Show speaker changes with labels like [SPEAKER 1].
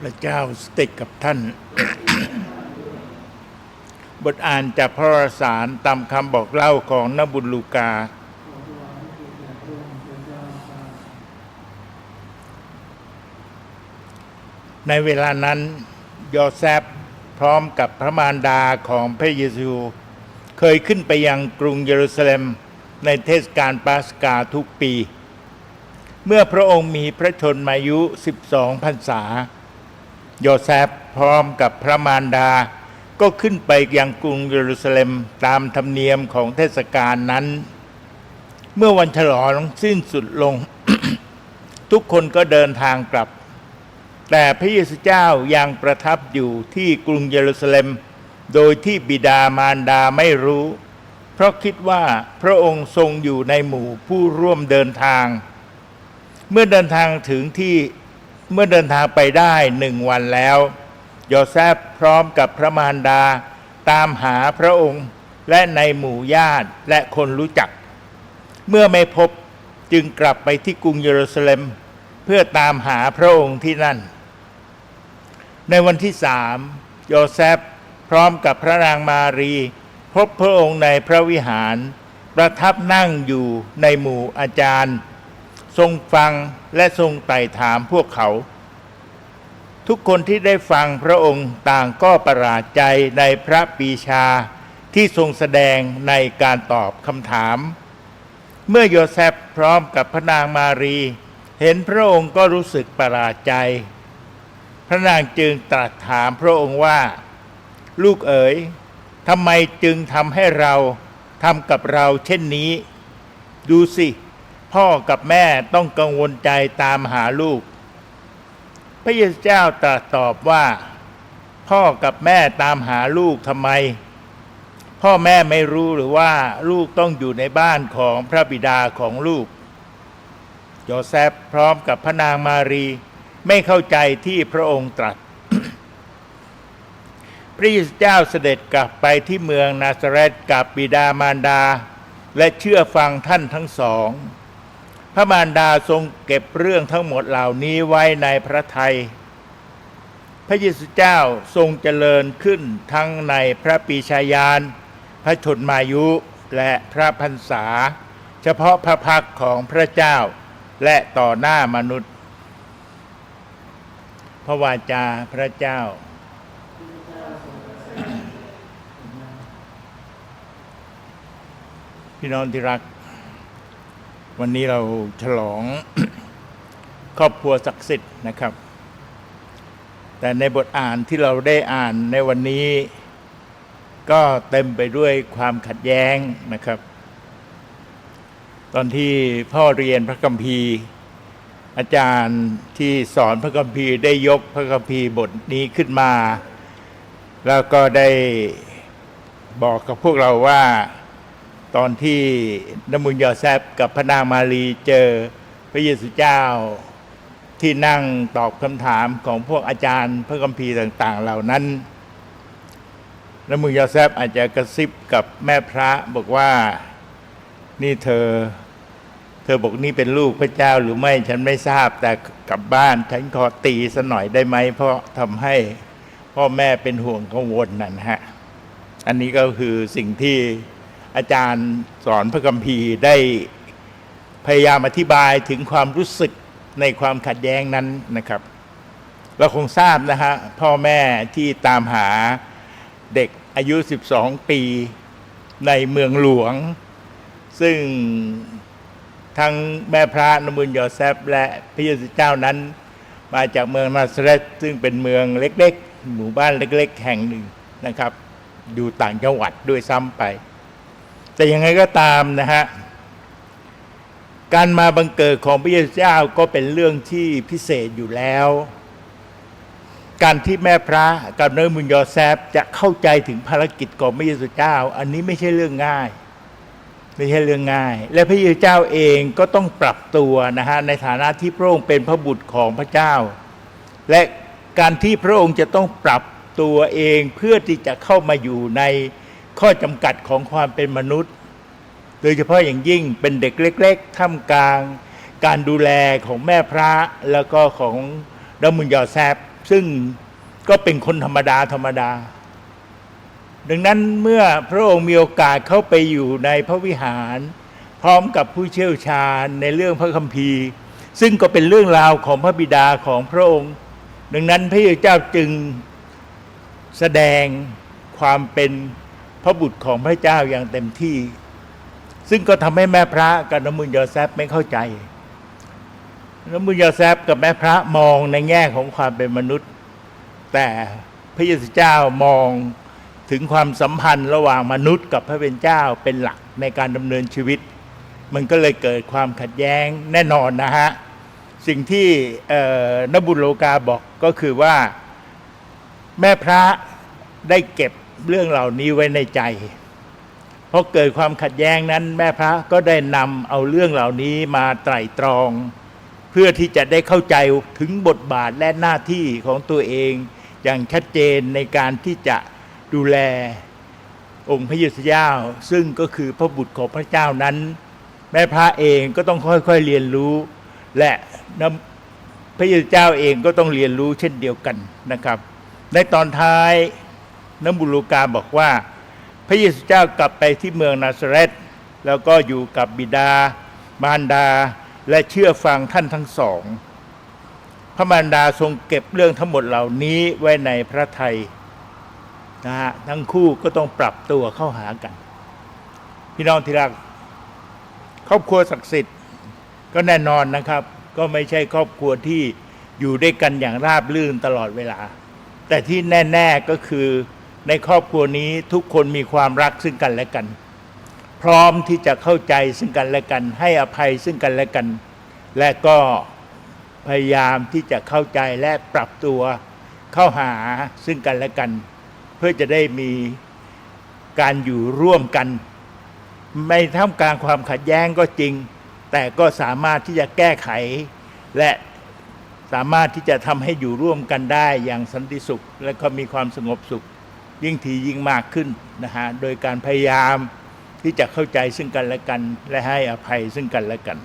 [SPEAKER 1] พระเจ้าสติกกับท่าน บทอ่านจากพระสารตามคำบอกเล่าของนบุญลูกา ในเวลานั้นยอแซฟพร้อมกับพระมารดาของพระเยซู เคยขึ้นไปยังกรุงเยรูซาเล็มในเทศกาลปาสกาทุกปี เมื่อพระองค์มีพระชนมายุ 12พรรษา โยแซฟพร้อมกับพระมารดา ก็ขึ้นไปยังกรุงเยรูซาเล็มตามธรรมเนียมของเทศกาลนั้น เมื่อวันฉลองสิ้นสุดลง ทุกคนก็เดินทางกลับ แต่พระเยซูเจ้ายังประทับอยู่ที่กรุงเยรูซาเล็ม โดยที่บิดามารดาไม่รู้ เพราะคิดว่าพระองค์ทรงอยู่ในหมู่ผู้ร่วมเดินทาง เมื่อเดินทางถึงที่ เมื่อเดินทางไปได้หนึ่งวันแล้ว โยแซฟพร้อมกับพระมารดาตามหาพระองค์และในหมู่ญาติและคนรู้จัก เมื่อไม่พบจึงกลับไปที่กรุงเยรูซาเล็ม เพื่อตามหาพระองค์ที่นั่น ในวันที่สามโยแซฟพร้อมกับพระนางมารี พบพระองค์ในพระวิหาร ประทับนั่งอยู่ในหมู่อาจารย์ ทรงฟังและทรงไต่ถามพวกเขา ทุกคนที่ได้ฟังพระองค์ต่างก็ประหลาดใจในพระปีชาที่ทรงแสดงในการตอบคำถาม เมื่อโยเซฟพร้อมกับพระนางมารี เห็นพระองค์ก็รู้สึกประหลาดใจ พระนางจึงตรัสถามพระองค์ว่า ลูกเอ๋ยทำไมจึงทำให้เราทำกับเราเช่นนี้ ดูสิ พ่อกับแม่ต้องกังวลใจตามหาลูก พระเยซูเจ้าตรัสตอบว่า พ่อกับแม่ตามหาลูกทำไม พ่อแม่ไม่รู้หรือว่าลูกต้องอยู่ในบ้านของพระบิดาของลูก โยเซฟพร้อมกับพระนางมารีไม่เข้าใจที่พระองค์ตรัส พระเยซูเจ้าเสด็จกลับไปที่เมืองนาซาเรตกับบิดามารดาและเชื่อฟังท่านทั้งสอง ระมารดาทรงเก็บเรื่องทั้งหมดเหล่านี้ไว้ในพระทัย พระเยซูเจ้าทรงเจริญขึ้นทั้งในพระปีชายาน พระชนมายุและพระพรรษา เฉพาะพระพักของพระเจ้าและต่อหน้ามนุษย์ พระวาจาพระเจ้า พี่น้องที่รัก วันนี้เราฉลองครอบครัวศักดิ์สิทธิ์นะครับ แต่ในบทอ่านที่เราได้อ่านในวันนี้ ก็เต็มไปด้วยความขัดแย้งนะครับ ตอนที่พ่อเรียนพระคัมภีร์ อาจารย์ที่สอนพระคัมภีร์ได้ยกพระคัมภีร์บทนี้ขึ้นมา แล้วก็ได้บอกกับพวกเราว่า ตอนที่นมุนยอแซบกับพระนางมารีเจอพระเยซูเจ้าที่นั่งตอบคำถามของพวกอาจารย์พระคัมภีร์ต่าง ๆ เหล่านั้นนมุนยอแซบอาจจะกระซิบกับแม่พระบอกว่านี่เธอ เธอบอกนี่เป็นลูกพระเจ้าหรือไม่ฉันไม่ทราบแต่กลับบ้าน ฉันขอตีสหน่อยได้ไหมเพราะทำให้พ่อแม่เป็นห่วงกังวลนั่นฮะ อันนี้ก็คือสิ่งที่ อาจารย์สอนพระคัมภีร์ได้พยายามอธิบายถึงความรู้สึกในความขัดแย้งนั้นนะครับ เราคงทราบนะฮะพ่อแม่ที่ตามหาเด็กอายุ 12 ปีในเมืองหลวง ซึ่งทั้งแม่พระนมุนยอแซฟและพระเยซูเจ้านั้น มาจากเมืองนาซาเรตซึ่งเป็นเมืองเล็กๆ หมู่บ้านเล็กๆ แห่งหนึ่งนะครับ อยู่ต่างจังหวัดด้วยซ้ำไป แต่ยังไงก็ตามนะฮะการมาบังเกิดของพระเยซูเจ้าก็เป็นเรื่องที่พิเศษอยู่แล้ว การที่แม่พระกับเนยมุนยอแซฟจะเข้าใจถึงภารกิจของพระเยซูเจ้า อันนี้ไม่ใช่เรื่องง่าย ไม่ใช่เรื่องง่าย และพระเยซูเจ้าเองก็ต้องปรับตัวนะฮะในฐานะที่พระองค์เป็นพระบุตรของพระเจ้า และการที่พระองค์จะต้องปรับตัวเองเพื่อที่จะเข้ามาอยู่ใน ข้อจำกัดของความเป็นมนุษย์ โดยเฉพาะอย่างยิ่งเป็นเด็กเล็ก ๆ ท่ามกลาง การดูแลของแม่พระแล้วก็ของดามุนยอแซบซึ่งก็เป็นคนธรรมดาธรรมดา ดังนั้นเมื่อพระองค์มีโอกาสเข้าไปอยู่ในพระวิหาร พร้อมกับผู้เชี่ยวชาญในเรื่องพระคัมภีร์ ซึ่งก็เป็นเรื่องราวของพระบิดาของพระองค์ ดังนั้นพระเจ้าจึงแสดงความเป็น พระบุตรของพระเจ้าอย่างเต็มที่ ซึ่งก็ทำให้แม่พระกับนมุนยอแซฟไม่เข้าใจนมุนยอแซฟกับแม่พระมองในแง่ของความเป็นมนุษย์ แต่พระเยซูเจ้ามองถึงความสัมพันธ์ระหว่างมนุษย์กับพระเป็นเจ้าเป็นหลักในการดำเนินชีวิต มันก็เลยเกิดความขัดแย้งแน่นอนนะฮะ สิ่งที่นบุโลกาบอกก็คือว่าแม่พระได้เก็บ เรื่องเหล่านี้ไว้ในใจพอเกิดความขัดแย้งนั้น แม่พระก็ได้นำเอาเรื่องเหล่านี้มาไตร่ตรอง เพื่อที่จะได้เข้าใจถึงบทบาทและหน้าที่ของตัวเอง อย่างชัดเจนในการที่จะดูแลองค์พระเยซูเจ้า ซึ่งก็คือพระบุตรของพระเจ้านั้น แม่พระเองก็ต้องค่อยๆเรียนรู้ และพระเยซูเจ้าเองก็ต้องเรียนรู้เช่นเดียวกันนะครับ ในตอนท้าย นบุลูกาบอกว่า พระเยซูเจ้ากลับไปที่เมืองนาซาเรตแล้วก็อยู่กับบิดามารดาและเชื่อฟังท่านทั้งสอง พระมารดาทรงเก็บเรื่องทั้งหมดเหล่านี้ไว้ในพระทัยนะฮะทั้งคู่ก็ต้องปรับตัวเข้าหากัน พี่น้องที่รักครอบครัวศักดิ์สิทธิ์ก็แน่นอนนะครับ ก็ไม่ใช่ครอบครัวที่อยู่ด้วยกันอย่างราบรื่นตลอดเวลา แต่ที่แน่ ๆก็คือ ในครอบครัวนี้ทุกคนมีความรักซึ่งกันและกัน พร้อมที่จะเข้าใจซึ่งกันและกัน ให้อภัยซึ่งกันและกัน และก็พยายามที่จะเข้าใจและปรับตัวเข้าหาซึ่งกันและกัน เพื่อจะได้มีการอยู่ร่วมกัน ไม่ท่ามกลางความขัดแย้งก็จริง แต่ก็สามารถที่จะแก้ไข และสามารถที่จะทำให้อยู่ร่วมกันได้อย่างสันติสุข และก็มีความสงบสุข ยิ่งทียิ่งมากขึ้นนะฮะโดยการพยายามที่จะเข้าใจซึ่งกันและกัน และให้อภัยซึ่งกันและกัน